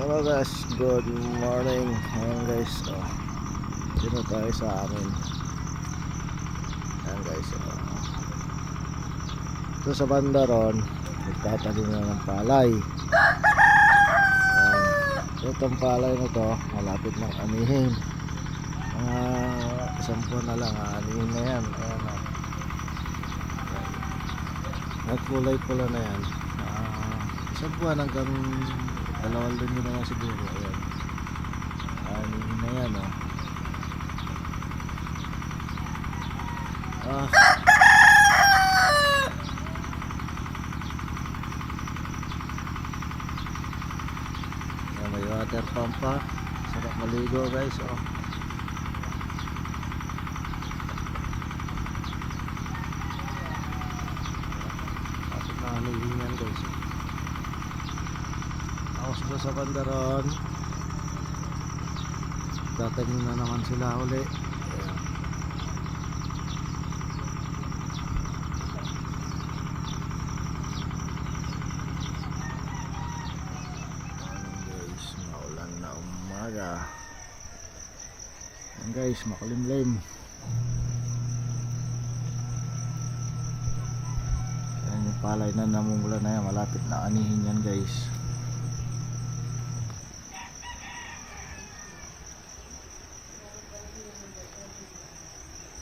Hello guys, good morning. Ayan guys, oh. Dito tayo sa amin. Ayan guys, oh. Ito sa banda ron, nagtatanim na ng palay. Ayan. Itong palay na to, malapit ng anihin. Mga isang buwan na lang, anihin na yan. Ayan, oh. Ayan. At kulay pula na yan. Ah, isang buwan hanggang dalawang linggo na lang siguro. Ayan. Anihin na yan, oh. Ah. Ayan, may water pump pa. Sarap maligo guys, oh. Na anihin yan guys, oh. Tapos doon sa bandaron Tatanim na naman sila uli. Ayan. Guys, maulan na umaga. Guys, makulimlim. Ayan yung palay na namumula na yan. Malapit na anihin yan guys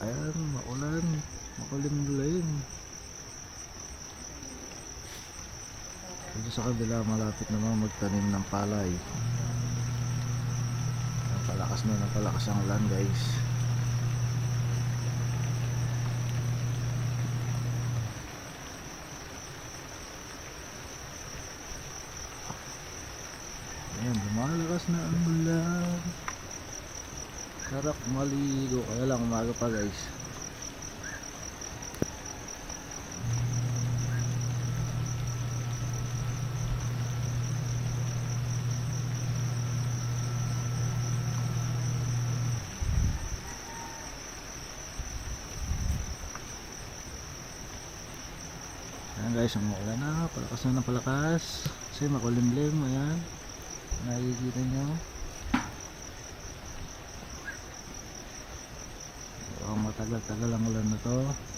Ayan, maulan. Makulimlim. Dito sa kabila, malapit naman magtanim ng palay. Ayan, Palakas na ng palakas ang ulan guys. Ayan, lumalakas na ang ulan. Sarap maligo. Kaya lang umaga pa guys. Ayan guys, umuulan na. Palakas na ng palakas. Kasi makulimlim. Ayan. Nakikita nyo. Matagal-tagal ang ulan na to.